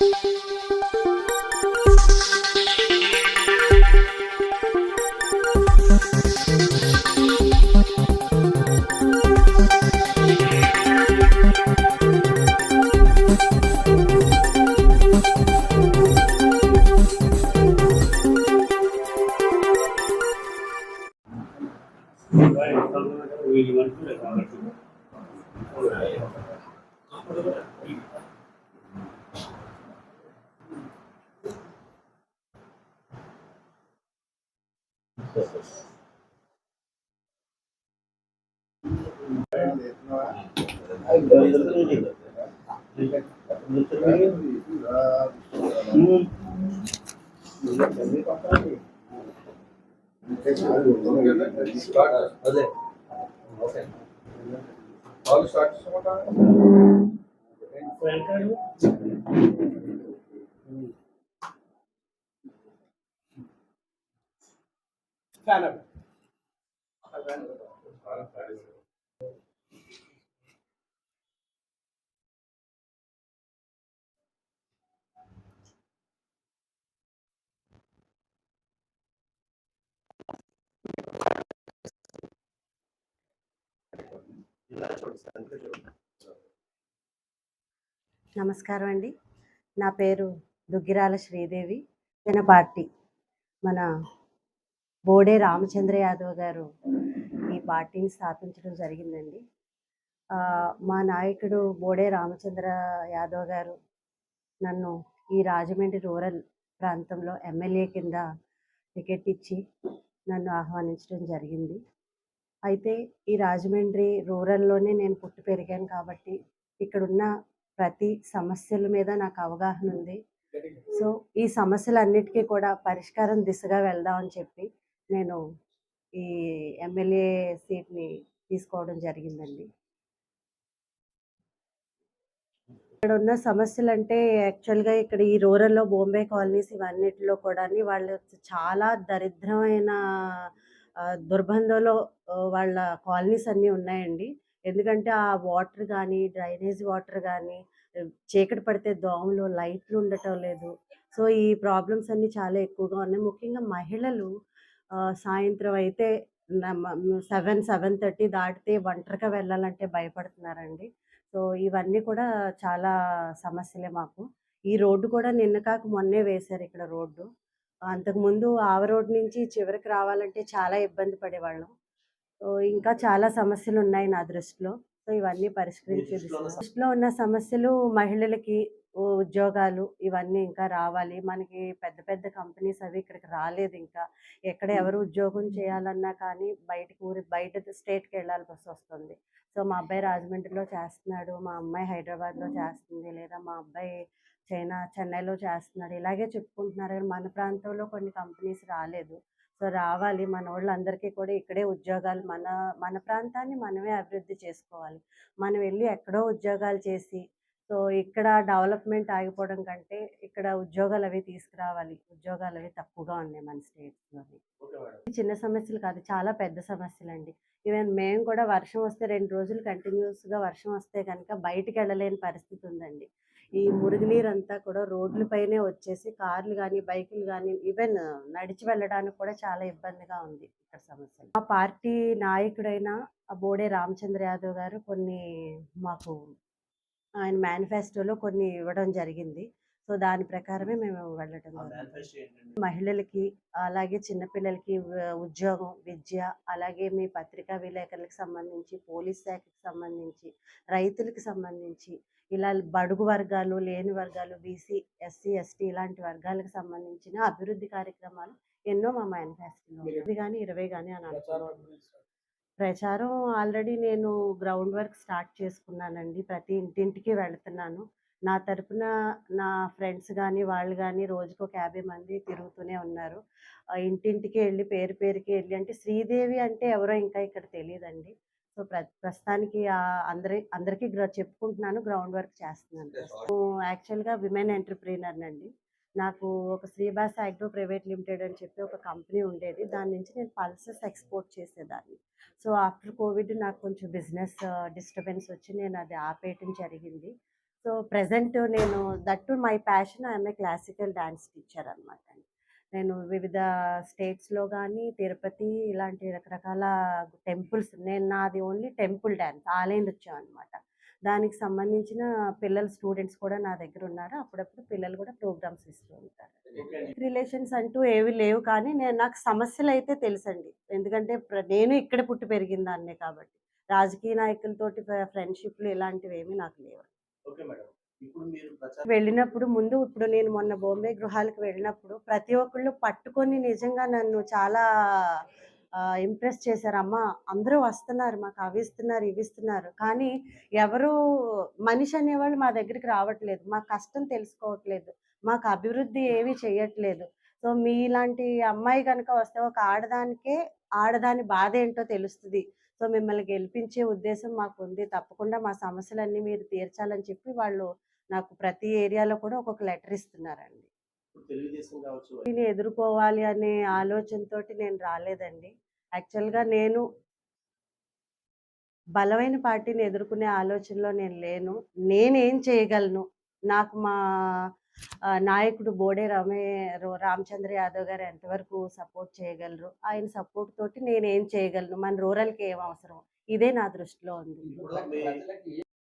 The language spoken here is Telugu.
Gracias. అదే ఓకే వాళ్ళు స్టార్ట్ చేసుకోమంటారా నమస్కారం అండి. నా పేరు దుగ్గిరాల శ్రీదేవి. జన పార్టీ మన బోడే రామచంద్ర యాదవ్ గారు ఈ పార్టీని స్థాపించడం జరిగిందండి. మా నాయకుడు బోడే రామచంద్ర యాదవ్ గారు నన్ను ఈ రాజమండ్రి రూరల్ ప్రాంతంలో ఎమ్మెల్యే కింద టికెట్ ఇచ్చి నన్ను ఆహ్వానించడం జరిగింది. అయితే ఈ రాజమండ్రి రూరల్లోనే నేను పుట్టి పెరిగాను కాబట్టి ఇక్కడున్న ప్రతి సమస్యల మీద నాకు అవగాహన ఉంది. సో ఈ సమస్యలన్నిటికీ కూడా పరిష్కారం దిశగా వెళ్దామని చెప్పి నేను ఈ ఎమ్మెల్యే సీట్ని తీసుకోవడం జరిగిందండి. ఇక్కడ ఉన్న సమస్యలు అంటే యాక్చువల్గా ఇక్కడ ఈ రూరల్లో బాంబే కాలనీస్ ఇవన్నిటిలో కూడా వాళ్ళు చాలా దరిద్రమైన దుర్బంధంలో వాళ్ళ కాలనీస్ అన్నీ ఉన్నాయండి. ఎందుకంటే ఆ వాటర్ కానీ డ్రైనేజ్ వాటర్ కానీ చీకటి పడితే దోమలు లైట్లు ఉండటం లేదు. సో ఈ ప్రాబ్లమ్స్ అన్నీ చాలా ఎక్కువగా ఉన్నాయి. ముఖ్యంగా మహిళలు సాయంత్రం అయితే సెవెన్ సెవెన్ థర్టీ దాటితే ఒంటరిగా వెళ్ళాలంటే భయపడుతున్నారండి. సో ఇవన్నీ కూడా చాలా సమస్యలే మాకు. ఈ రోడ్డు కూడా నిన్న కాక మొన్నే వేశారు ఇక్కడ రోడ్డు. అంతకుముందు ఆవ రోడ్ నుంచి చివరికి రావాలంటే చాలా ఇబ్బంది పడేవాళ్ళం. సో ఇంకా చాలా సమస్యలు ఉన్నాయి నా దృష్టిలో. సో ఇవన్నీ పరిష్కరించే దృష్టిలో ఉన్న సమస్యలు మహిళలకి ఉద్యోగాలు ఇవన్నీ ఇంకా రావాలి. మనకి పెద్ద పెద్ద కంపెనీస్ అవి ఇక్కడికి రాలేదు ఇంకా. ఎక్కడ ఎవరు ఉద్యోగం చేయాలన్నా కానీ బయటకు ఊరి బయట స్టేట్కి వెళ్ళాల్సి వస్తుంది. సో మా అబ్బాయి రాజమండ్రిలో చేస్తున్నాడు మా అమ్మాయి హైదరాబాద్లో చేస్తుంది లేదా మా అబ్బాయి చైనా చెన్నైలో చేస్తున్నాడు. ఇలాగే చెప్పుకుంటున్నారు కానీ మన ప్రాంతంలో కొన్ని కంపెనీస్ రాలేదు. సో రావాలి. మన వాళ్ళందరికీ కూడా ఇక్కడే ఉద్యోగాలు మన మన ప్రాంతాన్ని మనమే అభివృద్ధి చేసుకోవాలి. మనం వెళ్ళి ఎక్కడో ఉద్యోగాలు చేసి సో ఇక్కడ డెవలప్మెంట్ ఆగిపోవడం కంటే ఇక్కడ ఉద్యోగాలు అవి తీసుకురావాలి. ఉద్యోగాలు అవి తక్కువగా ఉన్నాయి మన స్టేట్స్లోని. చిన్న సమస్యలు కాదు చాలా పెద్ద సమస్యలు అండి ఈవెన్ మేము కూడా వర్షం వస్తే రెండు రోజులు కంటిన్యూస్గా వర్షం వస్తే కనుక బయటికి వెళ్ళలేని పరిస్థితి ఉందండి. ఈ మురుగునీరు అంతా కూడా రోడ్ల పైనే వచ్చేసి కార్లు కానీ బైకులు కానీ ఈవెన్ నడిచి వెళ్ళడానికి కూడా చాలా ఇబ్బందిగా ఉంది ఇక్కడ సమస్యలు. మా పార్టీ నాయకుడైన ఆ బోడే రామచంద్ర యాదవ్ గారు కొన్ని మాకు ఆయన మేనిఫెస్టోలో కొన్ని ఇవ్వడం జరిగింది. సో దాని ప్రకారమే మేము వెళ్ళటం మహిళలకి అలాగే చిన్నపిల్లలకి ఉద్యోగం విద్య అలాగే మీ పత్రికా విలేకరులకు సంబంధించి పోలీస్ శాఖకి సంబంధించి రైతులకు సంబంధించి ఇలా బడుగు వర్గాలు లేని వర్గాలు బీసీ ఎస్సీ ఎస్టీ ఇలాంటి వర్గాలకు సంబంధించిన అభివృద్ధి కార్యక్రమాలు ఎన్నో మా మేనిఫెస్టోలో ఇది కానీ ఇరవై కానీ అని అనుకుంటున్నాను. ప్రచారం ఆల్రెడీ నేను గ్రౌండ్ వర్క్ స్టార్ట్ చేసుకున్నానండి. ప్రతి ఇంటింటికి వెళ్తున్నాను. నా తరపున నా ఫ్రెండ్స్ కానీ వాళ్ళు కానీ రోజుకు ఒక యాభై మంది తిరుగుతూనే ఉన్నారు. ఇంటింటికి వెళ్ళి పేరు పేరుకి వెళ్ళి అంటే శ్రీదేవి అంటే ఎవరో ఇంకా ఇక్కడ తెలియదండి. సో ప్ర ప్రస్తుతానికి అందరి అందరికీ చెప్పుకుంటున్నాను గ్రౌండ్ వర్క్ చేస్తున్నాను. యాక్చువల్గా విమెన్ ఎంటర్ప్రీనర్ అండి నాకు ఒక శ్రీబాస్ అగ్రో ప్రైవేట్ లిమిటెడ్ అని చెప్పి ఒక కంపెనీ ఉండేది. దాని నుంచి నేను పల్సెస్ ఎక్స్పోర్ట్ చేసేదాన్ని. సో ఆఫ్టర్ కోవిడ్ నాకు కొంచెం బిజినెస్ డిస్టర్బెన్స్ వచ్చి నేను అది ఆపేయటం జరిగింది. సో ప్రజెంట్ నేను దట్టు మై ప్యాషన్ ఆమె ఏ క్లాసికల్ డ్యాన్స్ టీచర్ అనమాట నేను వివిధ స్టేట్స్లో కానీ తిరుపతి ఇలాంటి రకరకాల టెంపుల్స్ నేను నాది ఓన్లీ టెంపుల్ డ్యాన్స్ ఆలయ నృత్యం అనమాట దానికి సంబంధించిన పిల్లల స్టూడెంట్స్ కూడా నా దగ్గర ఉన్నారు. అప్పుడప్పుడు పిల్లలు కూడా ప్రోగ్రామ్స్ ఇస్తూ ఉంటారు. రిలేషన్స్ అంటూ ఏవి లేవు కానీ నేను నాకు సమస్యలు అయితే తెలుసండి. ఎందుకంటే నేను ఇక్కడ పుట్టి పెరిగిన దాన్నే కాబట్టి. రాజకీయ నాయకులతోటి ఫ్రెండ్షిప్లు ఇలాంటివి ఏమీ నాకు లేవు. వెళ్ళినప్పుడు ముందు ఇప్పుడు నేను మొన్న బాంబే గృహాలకు వెళ్ళినప్పుడు ప్రతి ఒక్కళ్ళు పట్టుకొని నిజంగా నన్ను చాలా ఇంప్రెస్ చేశారమ్మా అందరూ వస్తున్నారు మాకు అవి ఇస్తున్నారు ఇవి ఇస్తున్నారు కానీ ఎవరు మనిషి అనేవాళ్ళు మా దగ్గరికి రావట్లేదు. మా కష్టం తెలుసుకోవట్లేదు. మాకు అభివృద్ధి ఏమీ చేయట్లేదు సో మీలాంటి అమ్మాయి కనుక వస్తే ఒక ఆడదానికే ఆడదాని బాధ ఏంటో తెలుస్తుంది. సో మిమ్మల్ని గెలిపించే ఉద్దేశం మాకు ఉంది తప్పకుండా మా సమస్యలన్నీ మీరు తీర్చాలని చెప్పి వాళ్ళు నాకు ప్రతి ఏరియాలో కూడా ఒక్కొక్క లెటర్ ఇస్తున్నారండి. తెలుగుదేశం కావచ్చు ఎదుర్కోవాలి అనే ఆలోచనతోటి నేను రాలేదండి. యాక్చువల్గా నేను బలమైన పార్టీని ఎదుర్కొనే ఆలోచనలో నేను లేను. నేనేం చేయగలను? నాకు మా నాయకుడు బోడే రమే రామచంద్ర యాదవ్ గారు ఎంతవరకు సపోర్ట్ చేయగలరు? ఆయన సపోర్ట్ తోటి నేను ఏం చేయగలను? మన రూరల్కి ఏం అవసరం? ఇదే నా దృష్టిలో ఉంది.